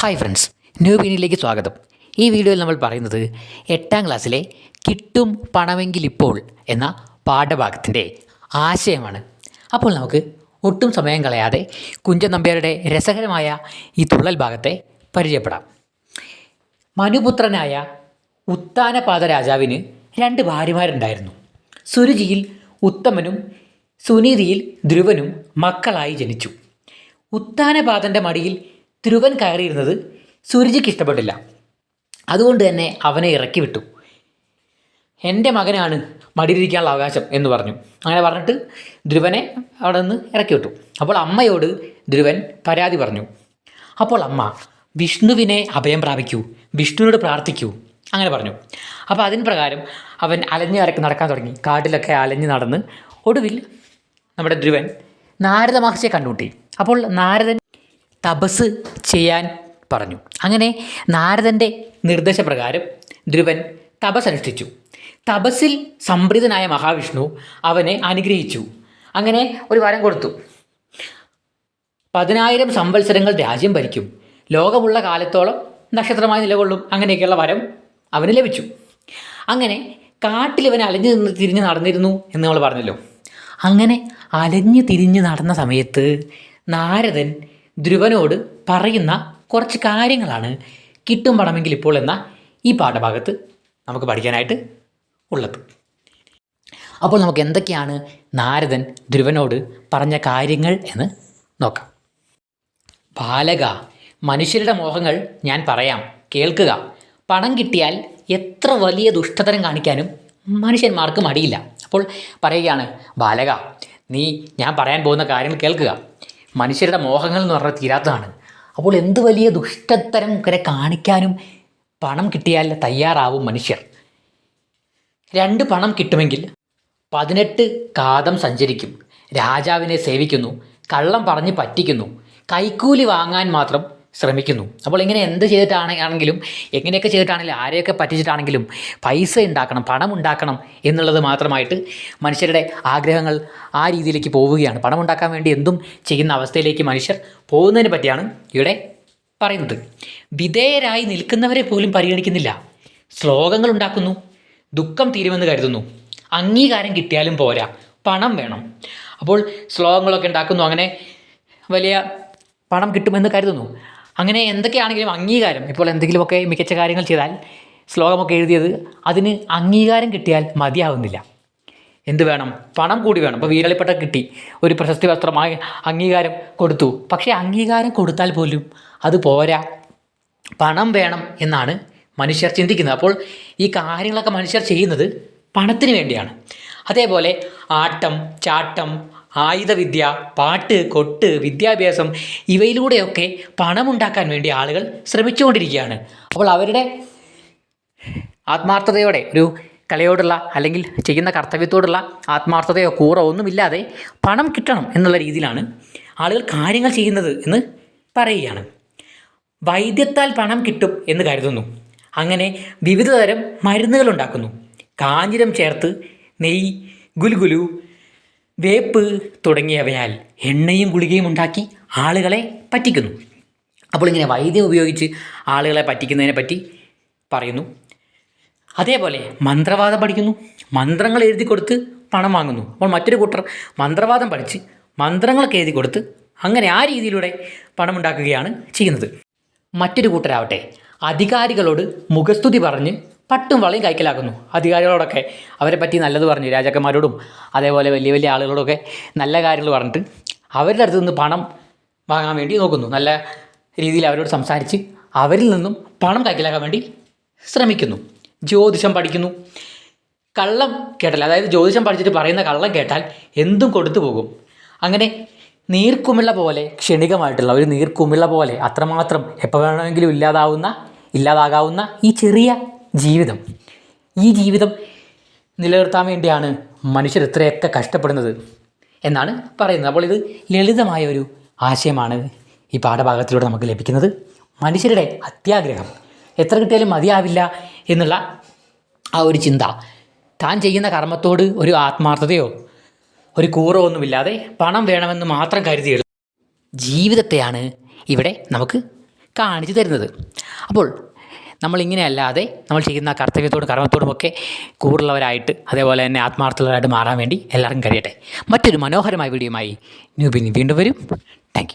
Hi friends new ബീനിലേക്ക് സ്വാഗതം. ഈ വീഡിയോയിൽ നമ്മൾ പറയുന്നത് എട്ടാം ക്ലാസ്സിലെ കിട്ടും പണമെങ്കിൽ ഇപ്പോൾ എന്ന പാഠഭാഗത്തിന്റെ ആശയമാണ്. അപ്പോൾ നമുക്ക് ഒട്ടും സമയം കളയാതെ കുഞ്ചൻ നമ്പ്യാരുടെ രസകരമായ ഈ തുള്ളൽ ഭാഗത്തെ പരിചയപ്പെടാം. മനുപുത്രനായ ഉത്താനപാത രാജാവിന് രണ്ട് ഭാര്യമാരുണ്ടായിരുന്നു. സുരുചിയിൽ ഉത്തമനും സുനീതിയിൽ ധ്രുവനും മക്കളായി ജനിച്ചു. ഉത്താനപാതന്റെ മടിയിൽ ധ്രുവൻ കയറിയിരുന്നത് സൂര്യജിക്ക് ഇഷ്ടപ്പെട്ടില്ല. അതുകൊണ്ട് തന്നെ അവനെ ഇറക്കി വിട്ടു. എന്റെ മകനാണ് മടിയിരിക്കാനുള്ള അവകാശം എന്ന് പറഞ്ഞു. അങ്ങനെ പറഞ്ഞിട്ട് ധ്രുവനെ അവിടെ നിന്ന് ഇറക്കി വിട്ടു. അപ്പോൾ അമ്മയോട് ധ്രുവൻ പരാതി പറഞ്ഞു. അപ്പോൾ അമ്മ വിഷ്ണുവിനെ അഭയം പ്രാപിക്കൂ വിഷ്ണുവിനോട് പ്രാർത്ഥിക്കൂ അങ്ങനെ പറഞ്ഞു. അപ്പോൾ അതിന് പ്രകാരം അവൻ അലഞ്ഞു അരക്ക് നടക്കാൻ തുടങ്ങി. കാട്ടിലൊക്കെ അലഞ്ഞ് നടന്ന് ഒടുവിൽ നമ്മുടെ ധ്രുവൻ നാരദ മഹർഷിയെ കണ്ടുമുട്ടി. അപ്പോൾ നാരദൻ തപസ് ചെയ്യാൻ പറഞ്ഞു. അങ്ങനെ നാരദന്റെ നിർദ്ദേശപ്രകാരം ധ്രുവൻ തപസ് അനുഷ്ഠിച്ചു തപസ്സിൽ സംപ്രീതനായ മഹാവിഷ്ണു അവനെ അനുഗ്രഹിച്ചു. അങ്ങനെ ഒരു വരം കൊടുത്തു. പതിനായിരം സംവത്സരങ്ങൾ രാജ്യം ഭരിക്കും. ലോകമുള്ള കാലത്തോളം നക്ഷത്രമായി നിലകൊള്ളും. അങ്ങനെയൊക്കെയുള്ള വരം അവന് ലഭിച്ചു. അങ്ങനെ കാട്ടിലിവൻ അലഞ്ഞു നിന്ന് തിരിഞ്ഞ് നടന്നിരുന്നു എന്ന് നമ്മൾ പറഞ്ഞല്ലോ. അങ്ങനെ അലഞ്ഞു തിരിഞ്ഞ് നടന്ന സമയത്ത് നാരദൻ ധ്രുവനോട് പറയുന്ന കുറച്ച് കാര്യങ്ങളാണ് കിട്ടും പണമെങ്കിൽ ഇപ്പോൾ എന്ന ഈ പാഠഭാഗത്ത് നമുക്ക് പഠിക്കാനായിട്ട് ഉള്ളത്. അപ്പോൾ നമുക്ക് എന്തൊക്കെയാണ് നാരദൻ ധ്രുവനോട് പറഞ്ഞ കാര്യങ്ങൾ എന്ന് നോക്കാം. ബാലക മനുഷ്യരുടെ മോഹങ്ങൾ ഞാൻ പറയാം. കേൾക്കുക. പണം കിട്ടിയാൽ എത്ര വലിയ ദുഷ്ടതരം കാണിക്കാനും മനുഷ്യന്മാർക്ക് മടിയില്ല. അപ്പോൾ പറയുകയാണ് ബാലക നീ ഞാൻ പറയാൻ പോകുന്ന കാര്യങ്ങൾ കേൾക്കുക. മനുഷ്യരുടെ മോഹങ്ങൾ എന്ന് പറഞ്ഞാൽ തീരാത്തതാണ്. അപ്പോൾ എന്ത് വലിയ ദുഷ്ടത്തരം വരെ കാണിക്കാനും പണം കിട്ടിയാൽ തയ്യാറാവും മനുഷ്യർ. രണ്ട് പണം കിട്ടുമെങ്കിൽ പതിനെട്ട് കാതം സഞ്ചരിക്കും. രാജാവിനെ സേവിക്കുന്നു കള്ളം പറഞ്ഞ് പറ്റിക്കുന്നു. കൈക്കൂലി വാങ്ങാൻ മാത്രം ശ്രമിക്കുന്നു. അപ്പോൾ ഇങ്ങനെ എന്ത് ചെയ്തിട്ടാണെങ്കിലും എങ്ങനെയൊക്കെ ചെയ്തിട്ടാണെങ്കിലും ആരെയൊക്കെ പറ്റിച്ചിട്ടാണെങ്കിലും പൈസ ഉണ്ടാക്കണം പണം ഉണ്ടാക്കണം എന്നുള്ളത് മാത്രമായിട്ട് മനുഷ്യരുടെ ആഗ്രഹങ്ങൾ ആ രീതിയിലേക്ക് പോവുകയാണ്. പണം ഉണ്ടാക്കാൻ വേണ്ടി എന്തും ചെയ്യുന്ന അവസ്ഥയിലേക്ക് മനുഷ്യർ പോകുന്നതിനെ പറ്റിയാണ് ഇവിടെ പറയുന്നത്. വിധേയരായി നിൽക്കുന്നവരെ പോലും പരിഗണിക്കുന്നില്ല. ശ്ലോകങ്ങൾ ഉണ്ടാക്കുന്നു ദുഃഖം തീരുമെന്ന് കരുതുന്നു. അംഗീകാരം കിട്ടിയാലും പോരാ പണം വേണം. അപ്പോൾ ശ്ലോകങ്ങളൊക്കെ ഉണ്ടാക്കുന്നു അങ്ങനെ വലിയ പണം കിട്ടുമെന്ന് കരുതുന്നു. അങ്ങനെ എന്തൊക്കെയാണെങ്കിലും അംഗീകാരം. ഇപ്പോൾ എന്തെങ്കിലുമൊക്കെ മികച്ച കാര്യങ്ങൾ ചെയ്താൽ ശ്ലോകമൊക്കെ എഴുതിയത് അതിന് അംഗീകാരം കിട്ടിയാൽ മതിയാവുന്നില്ല. എന്ത് വേണം? പണം കൂടി വേണം. ഇപ്പോൾ വീരളിപ്പട്ട കിട്ടി. ഒരു പ്രശസ്തി വസ്ത്രമായി അംഗീകാരം കൊടുത്തു. പക്ഷേ അംഗീകാരം കൊടുത്താൽ പോലും അത് പോരാ. പണം വേണം എന്നാണ് മനുഷ്യർ ചിന്തിക്കുന്നത്. അപ്പോൾ ഈ കാര്യങ്ങളൊക്കെ മനുഷ്യർ ചെയ്യുന്നത് പണത്തിന് വേണ്ടിയാണ്. അതേപോലെ ആട്ടം ചാട്ടം ആയുധവിദ്യ പാട്ട് കൊട്ട് വിദ്യാഭ്യാസം ഇവയിലൂടെയൊക്കെ പണമുണ്ടാക്കാൻ വേണ്ടി ആളുകൾ ശ്രമിച്ചുകൊണ്ടിരിക്കുകയാണ്. അപ്പോൾ അവരുടെ ആത്മാർത്ഥതയോടെ ഒരു കലയോടുള്ള അല്ലെങ്കിൽ ചെയ്യുന്ന കർത്തവ്യത്തോടുള്ള ആത്മാർത്ഥതയോ കൂറോ ഒന്നുമില്ലാതെ പണം കിട്ടണം എന്നുള്ള രീതിയിലാണ് ആളുകൾ കാര്യങ്ങൾ ചെയ്യുന്നത് എന്ന് പറയുകയാണ്. വൈദ്യത്താൽ പണം കിട്ടും എന്ന് കരുതുന്നു. അങ്ങനെ വിവിധ തരം മരുന്നുകൾ ഉണ്ടാക്കുന്നു. കാഞ്ഞിരം ചേർത്ത് നെയ് ഗുലുഗുലു വേപ്പ് തുടങ്ങിയവയാൽ എണ്ണയും ഗുളികയും ഉണ്ടാക്കി ആളുകളെ പറ്റിക്കുന്നു. അപ്പോൾ ഇങ്ങനെ വൈദ്യം ഉപയോഗിച്ച് ആളുകളെ പറ്റിക്കുന്നതിനെ പറ്റി പറയുന്നു. അതേപോലെ മന്ത്രവാദം പഠിക്കുന്നു. മന്ത്രങ്ങൾ എഴുതി കൊടുത്ത് പണം വാങ്ങുന്നു. അപ്പോൾ മറ്റൊരു കൂട്ടർ മന്ത്രവാദം പഠിച്ച് മന്ത്രങ്ങളൊക്കെ എഴുതി കൊടുത്ത് അങ്ങനെ ആ രീതിയിലൂടെ പണമുണ്ടാക്കുകയാണ് ചെയ്യുന്നത്. മറ്റൊരു കൂട്ടരാവട്ടെ അധികാരികളോട് മുഖസ്തുതി പറഞ്ഞ് പട്ടും വളയും കൈക്കലാക്കുന്നു അധികാരികളോടൊക്കെ അവരെ പറ്റി നല്ലത് പറഞ്ഞു രാജാക്കന്മാരോടും അതേപോലെ വലിയ വലിയ ആളുകളോടൊക്കെ നല്ല കാര്യങ്ങൾ പറഞ്ഞിട്ട് അവരുടെ അടുത്ത് നിന്ന് പണം വാങ്ങാൻ വേണ്ടി നോക്കുന്നു. നല്ല രീതിയിൽ അവരോട് സംസാരിച്ച് അവരിൽ നിന്നും പണം കൈക്കലാക്കാൻ വേണ്ടി ശ്രമിക്കുന്നു. ജ്യോതിഷം പഠിക്കുന്നു. കള്ളം കേട്ടാൽ അതായത് ജ്യോതിഷം പഠിച്ചിട്ട് പറയുന്ന കള്ളം കേട്ടാൽ എന്തും കൊടുത്തു പോകും. അങ്ങനെ നീർക്കുമിള പോലെ ക്ഷണികമായിട്ടുള്ള ഒരു നീർക്കുമിള പോലെ അത്രമാത്രം എപ്പോൾ വേണമെങ്കിലും ഇല്ലാതാവുന്ന ഇല്ലാതാകാവുന്ന ഈ ചെറിയ ജീവിതം. ഈ ജീവിതം നിലനിർത്താൻ വേണ്ടിയാണ് മനുഷ്യർ ഇത്രയൊക്കെ കഷ്ടപ്പെടുന്നത് എന്നാണ് പറയുന്നത്. അപ്പോൾ ഇത് ലളിതമായ ഒരു ആശയമാണ് ഈ പാഠഭാഗത്തിലൂടെ നമുക്ക് ലഭിക്കുന്നത്. മനുഷ്യരുടെ അത്യാഗ്രഹം എത്ര കിട്ടിയാലും മതിയാവില്ല എന്നുള്ള ആ ഒരു ചിന്ത. താൻ ചെയ്യുന്ന കർമ്മത്തോട് ഒരു ആത്മാർത്ഥതയോ ഒരു കൂറോ ഒന്നുമില്ലാതെ പണം വേണമെന്ന് മാത്രം കരുതിയുള്ള ജീവിതത്തെയാണ് ഇവിടെ നമുക്ക് കാണിച്ചു തരുന്നത്. അപ്പോൾ നമ്മളിങ്ങനെയല്ലാതെ നമ്മൾ ചെയ്യുന്ന കർത്തവ്യത്തോടും കർമ്മത്തോടുമൊക്കെ കൂടുതലുള്ളവരായിട്ട് അതേപോലെ തന്നെ ആത്മാർത്ഥമുള്ളവരായിട്ട് മാറാൻ വേണ്ടി എല്ലാവർക്കും കഴിയട്ടെ. മറ്റൊരു മനോഹരമായ വീഡിയോയുമായി ന്യൂബിനി വീണ്ടും വരും. താങ്ക്